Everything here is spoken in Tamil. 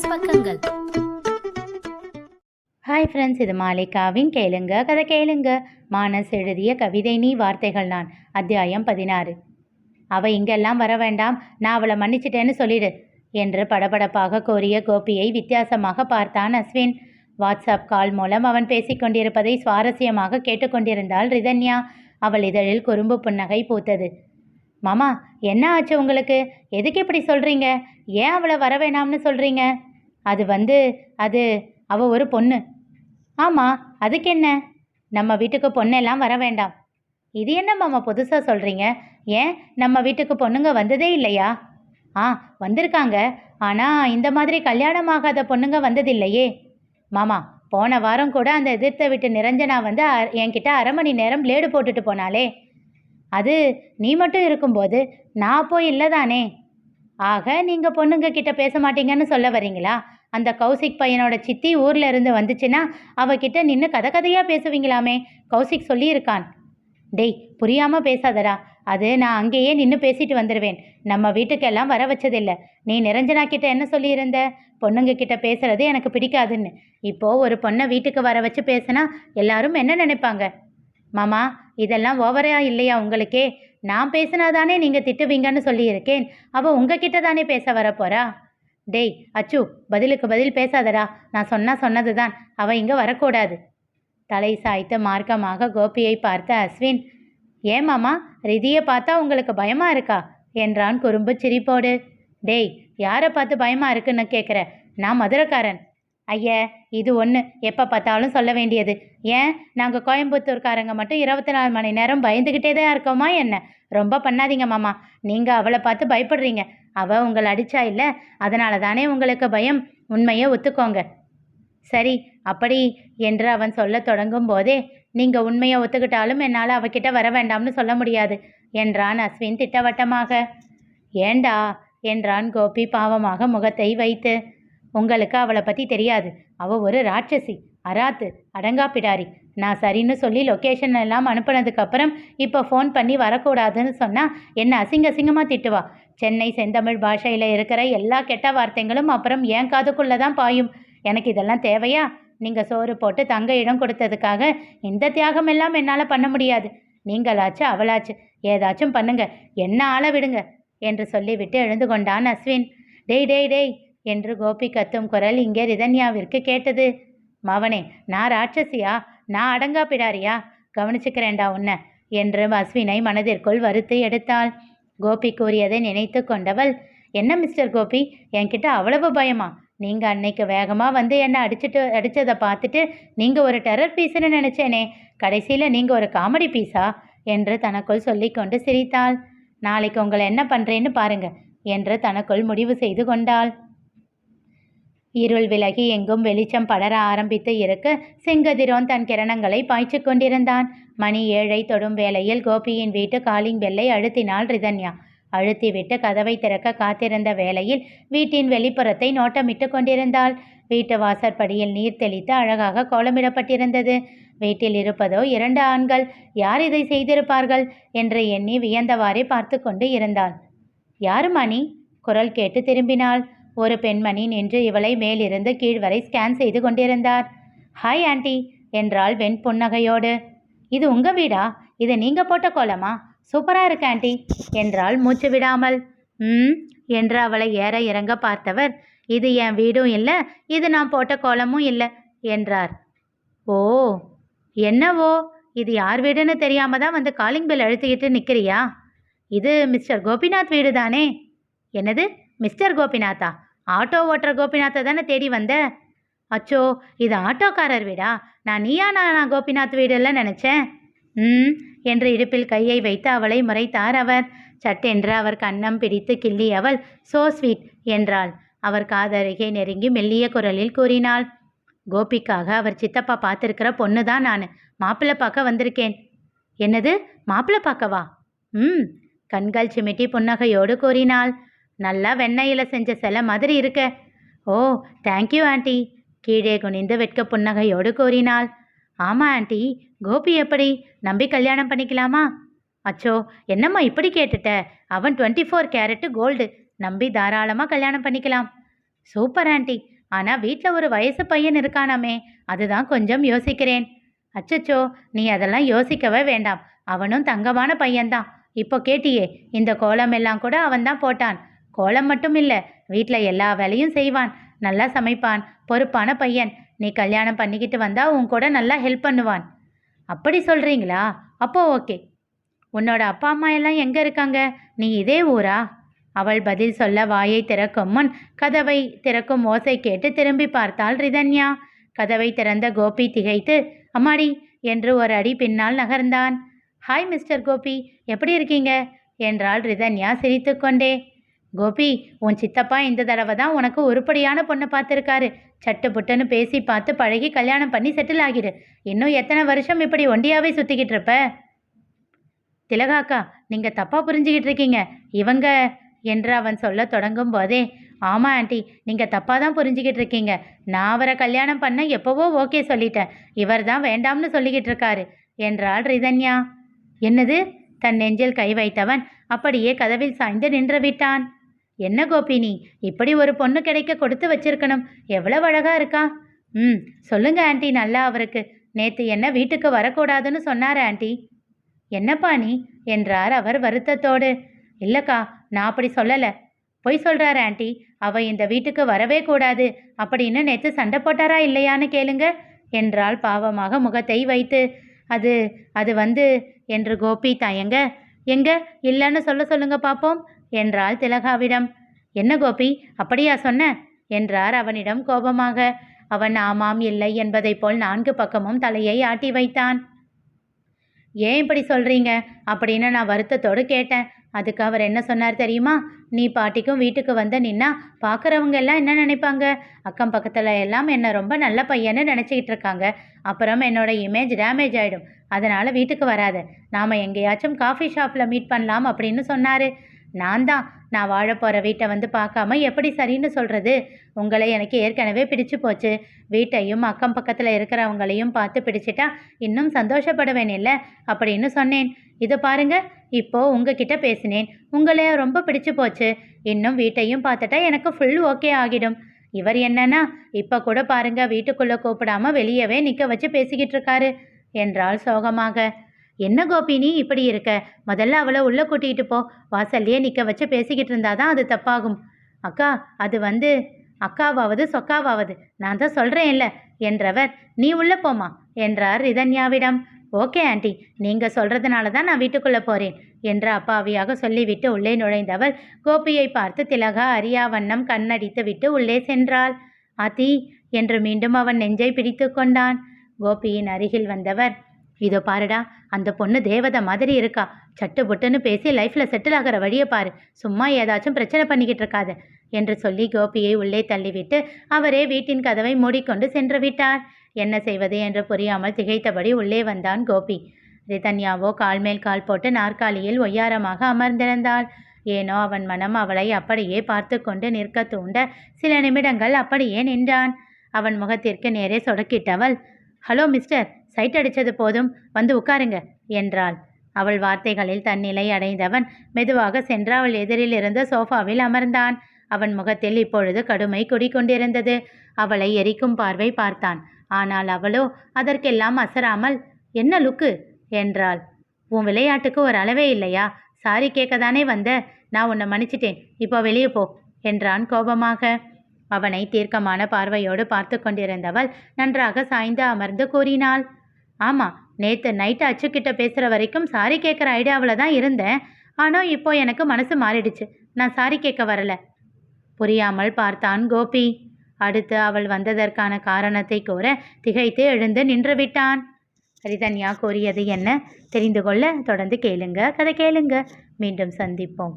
பிசினஸ் பக்கங்கள். ஹாய் ஃப்ரெண்ட்ஸ் இது மாலிகாவின் கேளுங்க கதை கேளுங்க. மானஸ் எழுதிய கவிதை நீ வார்த்தைகள் நான் அத்தியாயம் பதினாறு. அவ இங்கெல்லாம் வர வேண்டாம் நான் அவளை மன்னிச்சிட்டேன்னு சொல்லிடு என்று படபடப்பாக கோரிய கோபியை வித்தியாசமாக பார்த்தான் அஸ்வின். வாட்ஸ்அப் கால் மூலம் அவன் பேசிக்கொண்டிருப்பதை சுவாரஸ்யமாக கேட்டுக்கொண்டிருந்தாள் ரிதன்யா. அவள் இதழில் குறும்பு புன்னகை பூத்தது. மாமா என்ன ஆச்சு உங்களுக்கு? எதுக்கு இப்படி சொல்கிறீங்க ஏன் அவளை வர வேணாம்னு சொல்கிறீங்க அது வந்து அது அவ ஒரு பொண்ணு. ஆமாம் அதுக்கு என்ன நம்ம வீட்டுக்கு பொண்ணெல்லாம் வர வேண்டாம். இது என்ன மாமா புதுசாக சொல்கிறீங்க ஏன் நம்ம வீட்டுக்கு பொண்ணுங்க வந்ததே இல்லையா? ஆ வந்திருக்காங்க. ஆனால் இந்த மாதிரி கல்யாணமாகாத பொண்ணுங்க வந்ததில்லையே. மாமா போன வாரம் கூட அந்த எதிர்த்த விட்டு நிரஞ்சனா வந்து அ- என்கிட்ட அரை மணி நேரம் பிளேடு போட்டுட்டு போனாலே அது நீ மட்டும் இருக்கும்போது நான் போய் இல்லை தானே ஆக நீங்கள் பொண்ணுங்க கிட்ட பேச மாட்டீங்கன்னு சொல்ல வரீங்களா? அந்த கௌசிக் பையனோட சித்தி ஊர்ல இருந்து வந்துச்சுன்னா அவகிட்ட நின்று கதை கதையாக பேசுவீங்களாமே? கௌசிக் சொல்லியிருக்கான். டேய் புரியாமல் பேசாதடா. அது நான் அங்கேயே நின்று பேசிட்டு வந்துடுவேன் நம்ம வீட்டுக்கெல்லாம் வர வச்சதில்லை. நீ நிரஞ்சனா கிட்ட என்ன சொல்லியிருந்த? பொண்ணுங்க கிட்ட பேசுறது எனக்கு பிடிக்காதுன்னு. இப்போ ஒரு பொண்ணை வீட்டுக்கு வர வச்சு பேசினா எல்லாரும் என்ன நினைப்பாங்க? மாமா இதெல்லாம் ஓவரா இல்லையா உங்களுக்கே? நான் பேசினாதானே நீங்கள் திட்டுவீங்கன்னு சொல்லியிருக்கேன். அவள் உங்ககிட்ட தானே பேச வரப்போறா? டேய் அச்சு பதிலுக்கு பதில் பேசாதடா. நான் சொன்னா சொன்னது தான் அவள் இங்கே வரக்கூடாது. தலை சாய்த்து மார்க்கமாக கோபியை பார்த்த அஸ்வின் ஏமாமா ரிதியை பார்த்தா உங்களுக்கு பயமா இருக்கா? என்றான் குறும்பு சிரிப்போடு. டேய் யாரை பார்த்து பயமா இருக்குன்னு கேட்குற நான் மதுரக்காரன். ஐயா இது ஒன்று எப்போ பார்த்தாலும் சொல்ல வேண்டியது. ஏன்? நாங்கள் கோயம்புத்தூர்காரங்க மட்டும் இருபத்தி நாலு மணி நேரம் பயந்துக்கிட்டே தான் இருக்கோமா என்ன? ரொம்ப பண்ணாதீங்க மாமா. நீங்கள் அவளை பார்த்து பயப்படுறீங்க. அவள் உங்களை அடிச்சா இல்லை? அதனால தானே உங்களுக்கு பயம். உண்மையை ஒத்துக்கோங்க. சரி அப்படி என்று அவன் சொல்ல தொடங்கும் போதே நீங்கள் உண்மையை ஒத்துக்கிட்டாலும் என்னால் அவகிட்ட வர வேண்டாம்னு சொல்ல முடியாது என்றான் அஸ்வின் திட்டவட்டமாக. ஏண்டா? என்றான் கோபி பாவமாக முகத்தை வைத்து. உங்களுக்கு அவளை பற்றி தெரியாது. அவள் ஒரு ராட்சசி. அராத்து அடங்காப்பிடாரி நான் சரின்னு சொல்லி லொக்கேஷன் எல்லாம் அனுப்புனதுக்கப்புறம் இப்போ ஃபோன் பண்ணி வரக்கூடாதுன்னு சொன்னால் என்ன அசிங்க அசிங்கமாக திட்டுவா. சென்னை செந்தமிழ் பாஷையில் இருக்கிற எல்லா கெட்ட வார்த்தைகளும் அப்புறம் என் காதுக்குள்ளே தான் பாயும். எனக்கு இதெல்லாம் தேவையா? நீங்கள் சோறு போட்டு தங்க இடம் கொடுத்ததுக்காக இந்த தியாகம் எல்லாம் என்னால் பண்ண முடியாது. நீங்களாச்சு அவளாச்சு. ஏதாச்சும் பண்ணுங்க. என்ன ஆள விடுங்க? என்று சொல்லிவிட்டு எழுந்து கொண்டான் அஸ்வின். டேய் டேய் டேய் என்று கோபி கத்தும் குரல் இங்கே ரிதன்யாவிற்கு கேட்டது. மவனே நான் ராட்சசியா? நான் அடங்கா பிடாரியா கவனிச்சுக்கிறேன்டா உன்னை என்று அஸ்வினை மனதிற்குள் வறுத்து எடுத்தாள். கோபி கூறியதை நினைத்து கொண்டவள் என்ன மிஸ்டர் கோபி? என்கிட்ட அவ்வளவு பயமா? நீங்கள் அன்னைக்கு வேகமாக வந்து என்னை அடிச்சுட்டு அடித்ததை பார்த்துட்டு நீங்கள் ஒரு டெரர் பீஸ்னு நினச்சேனே கடைசியில் நீங்கள் ஒரு காமெடி பீஸா? என்று தனக்குள் சொல்லிக்கொண்டு சிரித்தாள். நாளைக்கு உங்களை என்ன பண்ணுறேன்னு பாருங்க என்று தனக்குள் முடிவு செய்து கொண்டாள். இருள் விலகி எங்கும் வெளிச்சம் படர ஆரம்பித்து இருக்க செங்கதிரோன் தன் கிரணங்களை பாய்ச்சிக் கொண்டிருந்தான். மணி ஏழை தொடும் வேளையில் கோபியின் வீட்டு காலிங் பெல்லை அழுத்தினாள் ரிதன்யா. அழுத்திவிட்டு கதவை திறக்க காத்திருந்த வேளையில் வீட்டின் வெளிப்புறத்தை நோட்டமிட்டு கொண்டிருந்தாள். வீட்டு வாசற்படியில் நீர் தெளித்து அழகாக கோலமிடப்பட்டிருந்தது. வீட்டில் இருப்பதோ இரண்டு ஆண்கள். யார் இதை செய்திருப்பார்கள் என்று எண்ணி வியந்தவாறே பார்த்து கொண்டு இருந்தாள். யாரு மணி குரல் கேட்டு திரும்பினாள். ஒரு பெண்மணி நின்று இவளை மேலிருந்து கீழ் வரை ஸ்கேன் செய்து கொண்டிருந்தார். ஹாய் ஆண்டி என்றாள் வெண் புன்னகையோடு. இது உங்க வீடா? இது நீங்க போட்ட கோலமா? சூப்பரா இருக்கு ஆண்டி என்றாள் மூச்சு விடாமல். ம் என்று அவளை ஏற இறங்க பார்த்தவர். இது என் வீடும் இல்லை இது நான் போட்ட கோலமும் இல்லை என்றார். ஓ என்னவோ? இது யார் வீடுன்னு தெரியாம தான் வந்து காலிங் பெல் அழுத்திக்கிட்டு நிற்கிறியா இது மிஸ்டர் கோபிநாத் வீடு தானே என்னது? மிஸ்டர் கோபிநாத்தா ஆட்டோ ஓட்டுற கோபிநாத்தை தானே தேடி வந்த? அச்சோ இது ஆட்டோக்காரர் வீடா? நான் நீயா நானா கோபிநாத் வீடெல்லாம் நினச்சேன். ம் என்று இடுப்பில் கையை வைத்து அவளை முறைத்தார் அவர். சட்டென்று அவர் கன்னம் பிடித்து கிள்ளி அவள் சோ ஸ்வீட் என்றாள். அவர் காதருகே நெருங்கி மெல்லிய குரலில் கூறினாள் கோபிக்காக அவர் சித்தப்பா பார்த்துருக்கிற பொண்ணு தான் நான். மாப்பிள்ளை பார்க்க வந்திருக்கேன். என்னது? மாப்பிள்ளை பார்க்கவா? ம் கண்கள் சிமிட்டி புன்னகையோடு கூறினாள். நல்லா வெண்ணெயில் செஞ்ச சிலை மாதிரி இருக்க. ஓ தேங்க்யூ ஆண்டி கீழே குனிந்து வெட்க புன்னகையோடு கூறினாள். ஆமாம் ஆண்டி கோபி எப்படி? நம்பி கல்யாணம் பண்ணிக்கலாமா? அச்சோ என்னம்மா இப்படி கேட்டுட்ட? அவன் டுவெண்ட்டி ஃபோர் கேரட்டு கோல்டு நம்பி தாராளமாக கல்யாணம் பண்ணிக்கலாம். சூப்பர் ஆண்டி ஆனால் வீட்டில் ஒரு வயசு பையன் இருக்கானாமே. அதுதான் கொஞ்சம் யோசிக்கிறேன். அச்சச்சோ நீ அதெல்லாம் யோசிக்கவே வேண்டாம். அவனும் தங்கமான பையன்தான். இப்போ கேட்டியே இந்த கோலம் எல்லாம் கூட அவன்தான் போட்டான். கோலம் மட்டும் இல்லை வீட்டில் எல்லா வேலையும் செய்வான் நல்லா சமைப்பான் பொறுப்பான பையன். நீ கல்யாணம் பண்ணிக்கிட்டு வந்தா உன் கூட நல்லா ஹெல்ப் பண்ணுவான். அப்படி சொல்கிறீங்களா அப்போ ஓகே உன்னோட அப்பா அம்மா எல்லாம் எங்கே இருக்காங்க? நீ இதே ஊரா? அவள் பதில் சொல்ல வாயை திறக்கும் முன் கதவை திறக்கும் ஓசை கேட்டு திரும்பி பார்த்தாள் ரிதன்யா. கதவை திறந்த கோபி திகைத்து அம்மாடி என்று ஒரு அடி பின்னால் நகர்ந்தான். Hi mister Gopi. எப்படி இருக்கீங்க? என்றாள் ரிதன்யா சிரித்துக்கொண்டே. கோபி உன் சித்தப்பா இந்த தடவை தான் உனக்கு உருப்படியான பொண்ணை பார்த்துருக்காரு. சட்டு புட்டுன்னு பேசி பார்த்து பழகி கல்யாணம் பண்ணி செட்டில் ஆகிடு இன்னும் எத்தனை வருஷம் இப்படி ஒண்டியாவே சுற்றிக்கிட்டு இருப்ப? திலகாக்கா நீங்கள் தப்பாக புரிஞ்சுக்கிட்டு இருக்கீங்க. இவங்க என்று அவன் சொல்ல தொடங்கும் போதே ஆமாம் ஆண்டி நீங்கள் தப்பாக தான் புரிஞ்சுக்கிட்டு இருக்கீங்க. நான் அவரை கல்யாணம் பண்ண எப்போவோ ஓகே சொல்லிட்டேன். இவர் தான் வேண்டாம்னு சொல்லிக்கிட்டு இருக்காரு என்றாள் ரிதன்யா. என்னது? தன் நெஞ்சில் கை வைத்தவன் அப்படியே கதவில் சாய்ந்து நின்று விட்டான். என்ன கோபினி இப்படி ஒரு பொண்ணு கிடைக்க கொடுத்து வச்சிருக்கணும். எவ்வளவு அழகா இருக்கா? ம் சொல்லுங்க ஆண்டி நல்லா அவருக்கு. நேத்து என்ன வீட்டுக்கு வரக்கூடாதுன்னு சொன்னார் ஆண்டி. என்னப்பா நீ? என்றார் அவர் வருத்தத்தோடு. இல்லக்கா நான் அப்படி சொல்லலை. பொய் சொல்றார் ஆண்டி அவ இந்த வீட்டுக்கு வரவே கூடாது. அப்படின்னு நேத்து சண்டை போட்டாரா இல்லையான்னு கேளுங்க என்றாள் பாவமாக முகத்தை வைத்து. அது அது வந்து என்று கோபி தயங்க. எங்க? இல்லைன்னு சொல்ல சொல்லுங்க பார்ப்போம் என்றாள் திலகாவிடம். என்ன கோபி? அப்படியா சொன்ன? என்றார் அவனிடம் கோபமாக. அவன் ஆமாம் இல்லை என்பதைப் போல் நான்கு பக்கமும் தலையை ஆட்டி வைத்தான். ஏன் இப்படி சொல்றீங்க? அப்படின்னு நான் வருத்தத்தோடு கேட்டேன். அதுக்கு அவர் என்ன சொன்னார் தெரியுமா? நீ பாட்டிக்கும் வீட்டுக்கு வந்து நின்னா பார்க்குறவங்க எல்லாம் என்ன நினைப்பாங்க? அக்கம் பக்கத்தில் எல்லாம் என்னை ரொம்ப நல்ல பையன்னு நினச்சிக்கிட்டு இருக்காங்க. அப்புறம் என்னோட இமேஜ் டேமேஜ் ஆகிடும் அதனால் வீட்டுக்கு வராது. நாம் எங்கேயாச்சும் காஃபி ஷாப்பில் மீட் பண்ணலாம் அப்படின்னு சொன்னார். நான் தான். நான் வாழ போகிற வீட்டை வந்து பார்க்காம எப்படி சரின்னு சொல்கிறது உங்களை எனக்கு ஏற்கனவே பிடிச்சு போச்சு. வீட்டையும் அக்கம் பக்கத்தில் இருக்கிறவங்களையும் பார்த்து பிடிச்சிட்டா இன்னும் சந்தோஷப்படுவேன் இல்லை? அப்படின்னு சொன்னேன். இதை பாருங்க இப்போ உங்ககிட்ட பேசினேன். உங்களை ரொம்ப பிடிச்சு போச்சு. இன்னும் வீட்டையும் பார்த்துட்டா எனக்கு ஃபுல் ஓகே ஆகிடும். இவர் என்னன்னா இப்போ கூட பாருங்க வீட்டுக்குள்ளே கூப்பிடாம வெளியவே நிற்க வச்சு பேசிக்கிட்டு இருக்காரு. என்றாள் சோகமாக. என்ன கோபி நீ இப்படி இருக்க? முதல்ல அவளை உள்ளே கூட்டிகிட்டு போ. வாசல்லையே நிற்க வச்சு பேசிக்கிட்டு இருந்தாதான் அது தப்பாகும். அக்கா அது வந்து அக்காவாவது சொக்காவாவது. நான் தான் சொல்கிறேன் இல்லை என்றவர். நீ உள்ளே போமா என்றார் ரிதன்யாவிடம். ஓகே ஆண்டி நீங்கள் சொல்கிறதுனால தான் நான் வீட்டுக்குள்ளே போகிறேன் என்று அப்பாவியாக சொல்லிவிட்டு உள்ளே நுழைந்தவள் கோபியை பார்த்து திலகா அரியா வண்ணம் கண்ணடித்து விட்டு உள்ளே சென்றாள். அதி என்று மீண்டும் அவன் நெஞ்சை பிடித்து கொண்டான். கோபியின் அருகில் வந்தவர் இதோ பாருடா அந்த பொண்ணு தேவதை மாதிரி இருக்கா. சட்டு புட்டுன்னு பேசி லைஃப்பில் செட்டில் ஆகிற வழியை பாரு. சும்மா ஏதாச்சும் பிரச்சனை பண்ணிக்கிட்டு இருக்காது என்று சொல்லி கோபியை உள்ளே தள்ளிவிட்டு அவரே வீட்டின் கதவை மூடிக்கொண்டு சென்று விட்டார். என்ன செய்வது என்று புரியாமல் திகைத்தபடி உள்ளே வந்தான் கோபி. ரிதன்யாவோ கால் மேல் கால் போட்டு நாற்காலியில் ஒய்யாரமாக அமர்ந்திருந்தாள். ஏனோ அவன் மனம் அவளை அப்படியே பார்த்து கொண்டு நிற்க தூண்ட சில நிமிடங்கள் அப்படியே நின்றான். அவன் முகத்திற்கு நேரே சொடக்கிட்டவள் ஹலோ மிஸ்டர் சைட் அடித்தது போதும் வந்து உட்காருங்க என்றாள். அவள் வார்த்தைகளில் தன்னிலை அடைந்தவன் மெதுவாக சென்று அவள் எதிரில் இருந்த சோஃபாவில் அமர்ந்தான். அவன் முகத்தில் இப்பொழுது கடுமை குடிக்கொண்டிருந்தது அவளை எரிக்கும் பார்வை பார்த்தான். ஆனால் அவளோ அதற்கெல்லாம் அசராமல் என்ன லுக்கு? என்றாள். உன் விளையாட்டுக்கு ஒரு அளவே இல்லையா? சாரி கேட்க தானே வந்த. நான் உன்னை மன்னிச்சிட்டேன். இப்போ வெளியே போ என்றான் கோபமாக. அவனை தீர்க்கமான பார்வையோடு பார்த்து கொண்டிருந்தவள் நன்றாக சாய்ந்து அமர்ந்து கூறினாள். ஆமாம் நேற்று நைட்டு அச்சுக்கிட்ட பேசுகிற வரைக்கும் சாரி கேட்குற ஐடியாவில் தான் இருந்தேன். ஆனால் இப்போ எனக்கு மனசு மாறிடுச்சு. நான் சாரி கேட்க வரல. புரியாமல் பார்த்தான் கோபி. அடுத்து அவள் வந்ததற்கான காரணத்தை கூற திகைத்து எழுந்து நின்று விட்டான். ஹரிதன்யா கூறியது என்ன? தெரிந்து கொள்ள தொடர்ந்து கேளுங்க. கதை கேளுங்க. மீண்டும் சந்திப்போம்.